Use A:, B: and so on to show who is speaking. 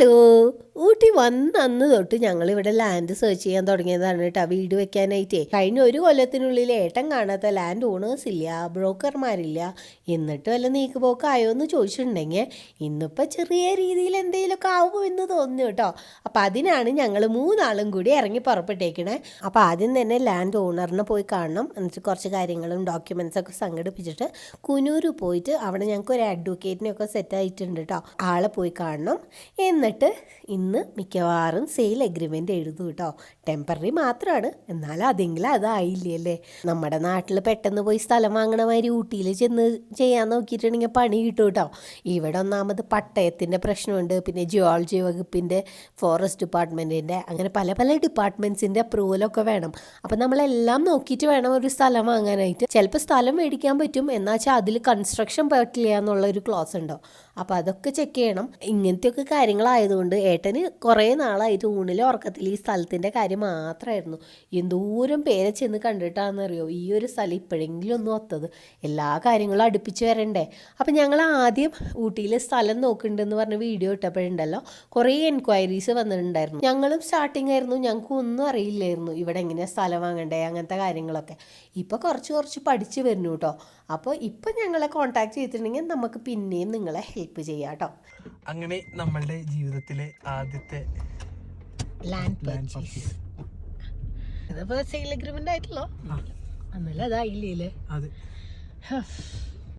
A: Hello Ooty വന്ന അന്ന് തൊട്ട് ഞങ്ങൾ ഇവിടെ ലാൻഡ് സെർച്ച് ചെയ്യാൻ തുടങ്ങിയതാണ് കേട്ടോ വീട് വെക്കാനായിട്ടേ. കഴിഞ്ഞ ഒരു കൊല്ലത്തിനുള്ളിൽ ഏട്ടൻ കാണാത്ത ലാൻഡ് ഓണേഴ്സ് ഇല്ല ബ്രോക്കർമാരില്ല എന്നിട്ട് വല്ല നീക്കുപോക്കായോ എന്ന് ചോദിച്ചിട്ടുണ്ടെങ്കിൽ ഇന്നിപ്പോൾ ചെറിയ രീതിയിൽ എന്തെങ്കിലുമൊക്കെ ആവുമോ എന്ന് തോന്നുന്നു കേട്ടോ അപ്പോൾ അതിനാണ് ഞങ്ങൾ മൂന്നാളും കൂടി ഇറങ്ങി പുറപ്പെട്ടേക്കണേ. അപ്പോൾ ആദ്യം തന്നെ ലാൻഡ് ഓണറിനെ പോയി കാണണം. എന്നിട്ട് കുറച്ച് കാര്യങ്ങളും ഡോക്യുമെൻസൊക്കെ സംഘടിപ്പിച്ചിട്ട് കുനൂര് പോയിട്ട് അവിടെ ഞങ്ങൾക്ക് ഒരു അഡ്വക്കേറ്റിനെയൊക്കെ സെറ്റ് ആയിട്ടുണ്ട് കേട്ടോ ആളെ പോയി കാണണം. എന്നിട്ട് ഇന്ന് മിക്കവാറും സെയിൽ എഗ്രിമെന്റ് എഴുതും കേട്ടോ ടെമ്പററി മാത്രമാണ് എന്നാൽ അതെങ്കിലും അതായില്ലേ അല്ലേ? നമ്മുടെ നാട്ടിൽ പെട്ടെന്ന് പോയി സ്ഥലം വാങ്ങണ മാതിരി ഊട്ടിയിൽ ചെന്ന് ചെയ്യാൻ നോക്കിയിട്ടുണ്ടെങ്കിൽ പണി കിട്ടും കേട്ടോ ഇവിടെ ഒന്നാമത് പട്ടയത്തിന്റെ പ്രശ്നമുണ്ട്. പിന്നെ ജിയോളജി വകുപ്പിന്റെ ഫോറസ്റ്റ് ഡിപ്പാർട്ട്മെന്റിന്റെ അങ്ങനെ പല പല ഡിപ്പാർട്ട്മെന്റ്സിന്റെ അപ്രൂവലൊക്കെ വേണം. അപ്പം നമ്മളെല്ലാം നോക്കിയിട്ട് വേണം ഒരു സ്ഥലം വാങ്ങാനായിട്ട്. ചിലപ്പോൾ സ്ഥലം മേടിക്കാൻ പറ്റും. എന്നാൽ വെച്ചാൽ അതിൽ കൺസ്ട്രക്ഷൻ പറ്റില്ല എന്നുള്ള ഒരു ക്ലോസ് ഉണ്ടോ? അപ്പോൾ അതൊക്കെ ചെക്ക് ചെയ്യണം. ഇങ്ങനത്തെയൊക്കെ കാര്യങ്ങളായതുകൊണ്ട് ഏട്ടന് കുറേ നാളായിട്ട് ഊണിലെ ഉറക്കത്തിൽ ഈ സ്ഥലത്തിന്റെ കാര്യം മാത്രമായിരുന്നു. എന്തോരം പേരെ ചെന്ന് കണ്ടിട്ടാണെന്നറിയോ? ഈ ഒരു സ്ഥലം ഇപ്പോഴെങ്കിലും ഒന്നും ഒത്തത്. എല്ലാ കാര്യങ്ങളും അടുപ്പിച്ച് വരണ്ടേ? അപ്പം ഞങ്ങൾ ആദ്യം ഊട്ടിയിലെ സ്ഥലം നോക്കുന്നുണ്ടെന്ന് പറഞ്ഞ് വീഡിയോ ഇട്ടപ്പോഴുണ്ടല്ലോ കുറേ എൻക്വയറീസ് വന്നിട്ടുണ്ടായിരുന്നു. ഞങ്ങളും സ്റ്റാർട്ടിംഗ് ആയിരുന്നു ഞങ്ങൾക്ക് ഒന്നും അറിയില്ലായിരുന്നു ഇവിടെ എങ്ങനെയാണ് സ്ഥലം വാങ്ങണ്ടേ അങ്ങനത്തെ കാര്യങ്ങളൊക്കെ. ഇപ്പോൾ കുറച്ച് കുറച്ച് പഠിച്ച് വരുന്നു കേട്ടോ. അപ്പോൾ ഇപ്പം ഞങ്ങളെ കോൺടാക്ട് ചെയ്തിട്ടുണ്ടെങ്കിൽ നമുക്ക് പിന്നെയും നിങ്ങളെ ഹെൽപ്പ് ചെയ്യാം കേട്ടോ.
B: അങ്ങനെ നമ്മളുടെ ജീവിതത്തിലെ ആദ്യത്തെ
A: ലാൻഡ് പർച്ചേസ് സെയിൽ ആയിട്ടല്ലോ അന്നല്ല അതായില്ലേ?
B: അത്.